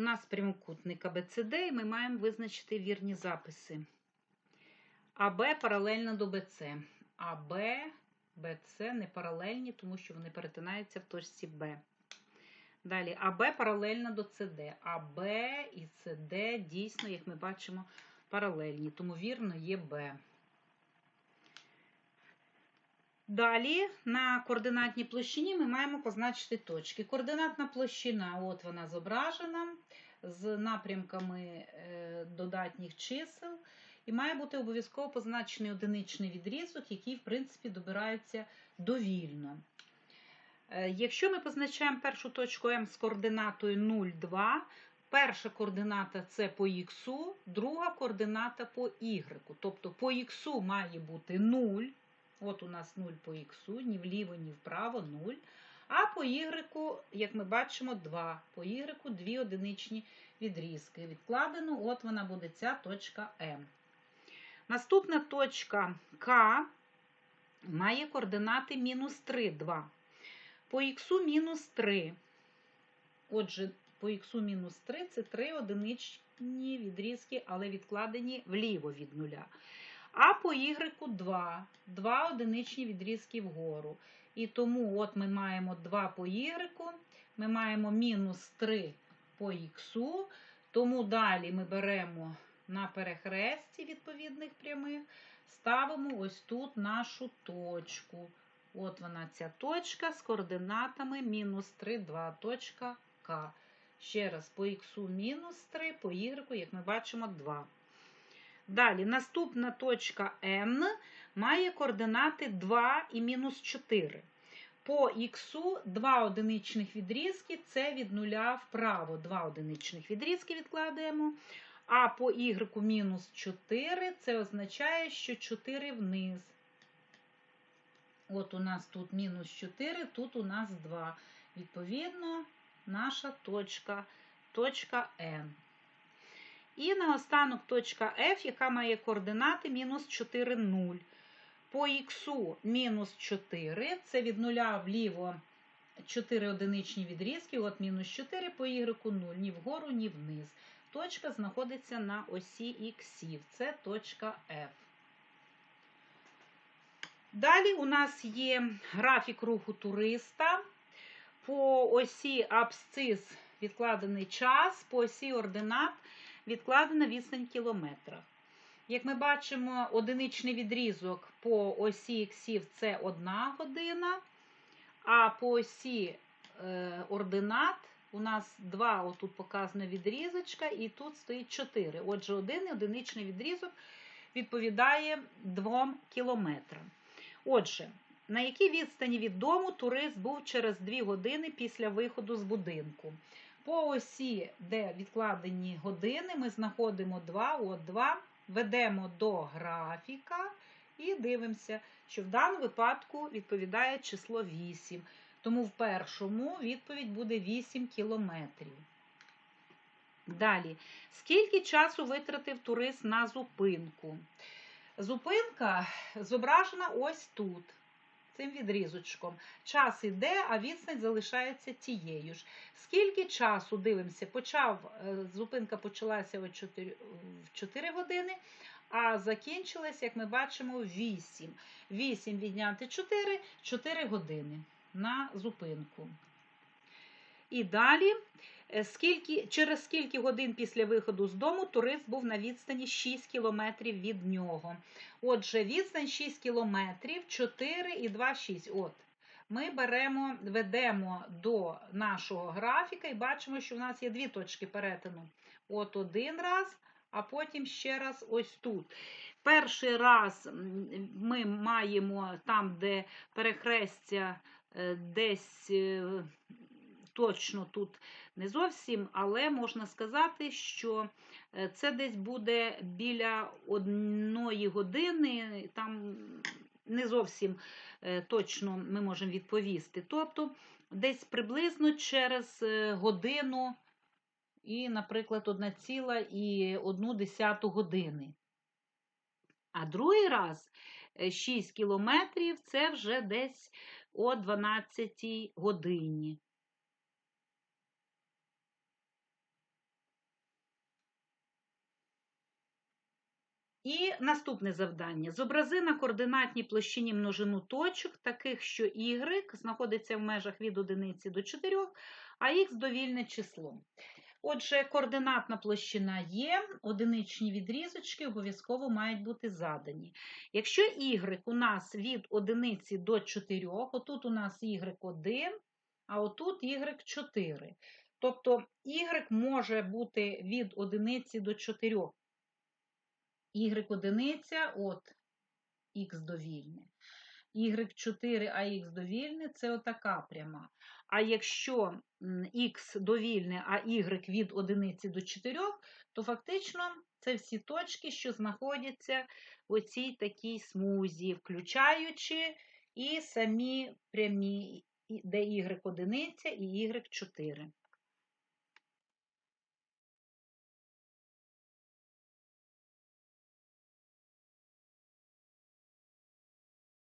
нас прямокутник АБЦД, і ми маємо визначити вірні записи. АБ паралельно до БЦ. АБ, БЦ не паралельні, тому що вони перетинаються в точці Б. Далі АБ паралельно до СД. АБ і СД дійсно, як ми бачимо, паралельні, тому вірно є Б. Далі на координатній площині ми маємо позначити точки. Координатна площина, от вона зображена з напрямками е, додатніх чисел. І має бути обов'язково позначений одиничний відрізок, який, в принципі, добирається довільно. Е, Якщо ми позначаємо першу точку М з координатою 0, 2, перша координата це по х, друга координата по y. Тобто по х має бути 0. От у нас 0 по х, ні вліво, ні вправо 0. А по y, як ми бачимо, 2. По y дві одиничні відрізки. Відкладено, от вона буде ця точка М. Наступна точка К має координати мінус 3, 2. По х мінус 3. Отже, по х мінус 3 це 3 одиничні відрізки, але відкладені вліво від нуля. А по y 2, 2 одиничні відрізки вгору. І тому от ми маємо 2 по y, ми маємо мінус 3 по х, тому далі ми беремо на перехресті відповідних прямих, ставимо ось тут нашу точку. От вона ця точка з координатами мінус 3, 2, точка К. Ще раз, по х мінус 3, по y, як ми бачимо, 2. Далі, наступна точка N має координати 2 і мінус 4. По х 2 одиничних відрізки це від нуля вправо. 2 одиничних відрізки відкладаємо. А по y мінус 4 це означає, що 4 вниз. От у нас тут мінус 4, тут у нас 2. Відповідно, наша точка, точка N. І наостанок точка F, яка має координати мінус 4, 0. По х мінус 4, це від 0 вліво 4 одиничні відрізки, от мінус 4 по y 0, ні вгору, ні вниз. Точка знаходиться на осі х, це точка F. Далі у нас є графік руху туриста. По осі абсцис відкладений час, по осі ординат відкладена відстань в. Як ми бачимо, одиничний відрізок по осі іксів це 1 година, а по осі е, ординат у нас 2, отут показано відрізочка, і тут стоїть 4. Отже, один одиничний відрізок відповідає 2 кілометрам. Отже, на якій відстані від дому турист був через 2 години після виходу з будинку? По осі, де відкладені години, ми знаходимо 2, от 2, ведемо до графіка і дивимося, що в даному випадку відповідає число 8. Тому в першому відповідь буде 8 кілометрів. Далі, скільки часу витратив турист на зупинку? Зупинка зображена ось тут, цим відрізочком. Час іде, а відстань залишається тією ж. Скільки часу дивимося, почав, зупинка почалася о 4, в 4 години, а закінчилась, як ми бачимо, 8. 8 відняти 4, 4 години на зупинку. І далі, скільки, через скільки годин після виходу з дому турист був на відстані 6 кілометрів від нього. Отже, відстань 6 кілометрів, 4 і 2, 6. От. Ми беремо, ведемо до нашого графіка і бачимо, що в нас є дві точки перетину. От один раз, а потім ще раз ось тут. Перший раз ми маємо там, де перехрестя десь точно тут не зовсім, але можна сказати, що це десь буде біля одної години, там не зовсім точно ми можемо відповісти. Тобто десь приблизно через годину і, наприклад, 1,1 години. А другий раз 6 кілометрів це вже десь о 12 годині. І наступне завдання. Зобрази на координатній площині множину точок, таких, що y знаходиться в межах від 1 до 4, а х довільне число. Отже, координатна площина є, одиничні відрізочки обов'язково мають бути задані. Якщо y у нас від 1 до 4, отут у нас y1, а отут y4. Тобто y може бути від 1 до 4. Y одиниця, от х довільне. y4, а х довільне це отака пряма. А якщо х довільне, а y від 1 до 4, то фактично це всі точки, що знаходяться в оцій такій смузі, включаючи і самі прямі, де y одиниця і y4.